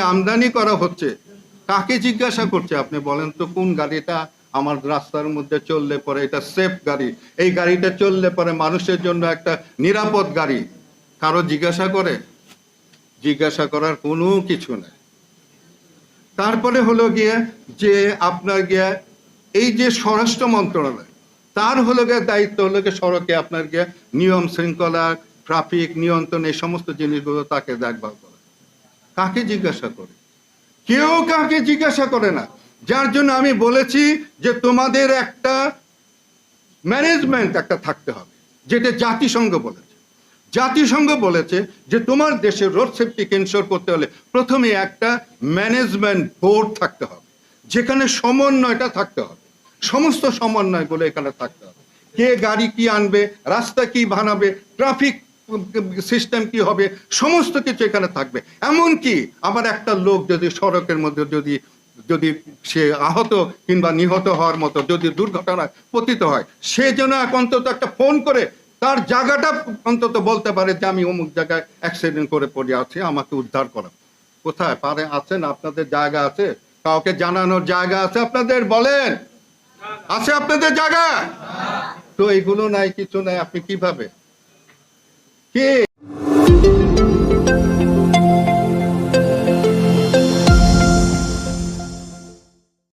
আমদানি করা হচ্ছে। কাকে জিজ্ঞাসা করছে আপনি বলেন তো, কোন গাড়িটা আমার রাস্তার মধ্যে চললে পরে এটা সেফ গাড়ি। এই গাড়িটা চললে পরে মানুষের জন্য একটা নিরাপদ গাড়ি। কারও জিজ্ঞাসা করে? জিজ্ঞাসা করার কোনো কিছু নেই। তারপরে হলো গিয়ে যে আপনার গিয়ে এই যে স্বরাষ্ট্র মন্ত্রণালয়, তার হলো গিয়ে দায়িত্ব হলো গিয়ে সড়কে আপনার গিয়ে নিয়ম শৃঙ্খলা ট্রাফিক নিয়ন্ত্রণ, এই সমস্ত জিনিসগুলো তাকে দেখভাল করে। কাকে জিজ্ঞাসা করে? কেউ কাকে জিজ্ঞাসা করে না। যার জন্য আমি বলেছি যে তোমাদের একটা ম্যানেজমেন্ট একটা থাকতে হবে, যেটা জাতিসংঘ বলেছে। জাতিসংঘ বলেছে যে তোমার দেশের রোড সেফটি এনশোর করতে হলে প্রথমে একটা ম্যানেজমেন্ট বোর্ড থাকতে হবে, যেখানে সমন্বয়টা থাকতে হবে। সমস্ত সমন্বয়গুলো এখানে থাকতে হবে। কে গাড়ি কি আনবে, রাস্তা কি বানাবে, ট্রাফিক সিস্টেম কি হবে? সমস্ত কিছু এখানে থাকবে। এমনকি আবার একটা লোক যদি সড়কের মধ্যে যদি যদি সে আহত কিংবা নিহত হওয়ার মতো যদি দুর্ঘটনায় পতিত হয়, সে যেন অন্তত একটা ফোন করে, তার জায়গাটা অন্তত বলতে পারে যে আমি অমুক জায়গায় অ্যাক্সিডেন্ট করে পড়ে আছি, আমাকে উদ্ধার করা কোথায়? পারে আছেন? আপনাদের জায়গা আছে? কাউকে জানানোর জায়গা আছে আপনাদের? বলেন। আছে আপনাদের জায়গা? তো এগুলো নাই, কিছু নাই, আপনি কীভাবে? কে